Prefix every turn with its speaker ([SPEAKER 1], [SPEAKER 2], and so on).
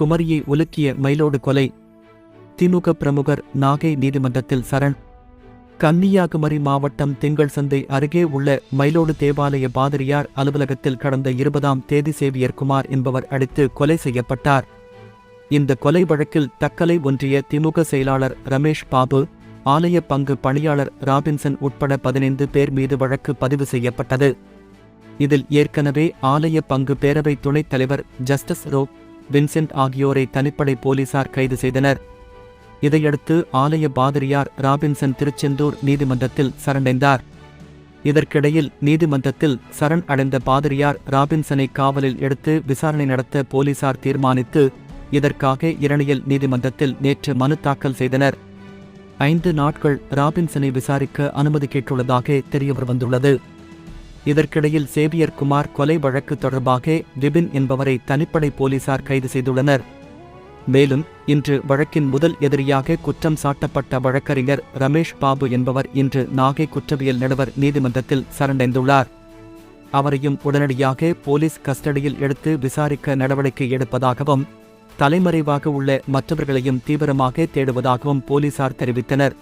[SPEAKER 1] குமரியை உலுக்கிய மயிலோடு கொலை. திமுக பிரமுகர் நாகை நீதிமன்றத்தில் சரண். கன்னியாகுமரி மாவட்டம் திங்கள் சந்தை அருகே உள்ள மயிலோடு தேவாலய பாதிரியார் அலுவலகத்தில் கடந்த இருபதாம் தேதி சேவியர் குமார் என்பவர் அடித்து கொலை செய்யப்பட்டார். இந்த கொலை வழக்கில் தக்கலை ஒன்றிய திமுக செயலாளர் ரமேஷ் பாபு ஆலய பங்கு பணியாளர் ராபின்சன் உட்பட பதினைந்து பேர் மீது வழக்கு பதிவு செய்யப்பட்டது. இதில் ஏற்கனவே ஆலய பங்கு பேரவை துணைத் தலைவர் ஜஸ்டிஸ் ரோ வின்சென்ட் ஆகியோரை தனிப்படை போலீசார் கைது செய்தனர். இதையடுத்து ஆலய பாதிரியார் ராபின்சன் திருச்செந்தூர் நீதிமன்றத்தில் சரணடைந்தார். இதற்கிடையில் நீதிமன்றத்தில் சரண் அடைந்த பாதிரியார் ராபின்சனை காவலில் எடுத்து விசாரணை நடத்த போலீசார் தீர்மானித்து இதற்காக இரணியல் நீதிமன்றத்தில் நேற்று மனு தாக்கல் செய்தனர். ஐந்து நாட்கள் ராபின்சனை விசாரிக்க அனுமதி கேட்டுள்ளதாக தெரியவர் வந்துள்ளது இதற்கிடையில் சேவியர் குமார் கொலை வழக்கு தொடர்பாக விபின் என்பவரை தனிப்படை போலீசார் கைது செய்துள்ளனர். மேலும் இன்று வழக்கின் முதல் எதிரியாக குற்றம் சாட்டப்பட்ட வழக்கறிஞர் ரமேஷ் பாபு என்பவர் இன்று நாகை குற்றவியல் நடுவர் நீதிமன்றத்தில் சரணடைந்துள்ளார். அவரையும் உடனடியாக போலீஸ் கஸ்டடியில் எடுத்து விசாரிக்க நடவடிக்கை எடுப்பதாகவும் தலைமறைவாக உள்ள மற்றவர்களையும் தீவிரமாக தேடுவதாகவும் போலீசார் தெரிவித்தனர்.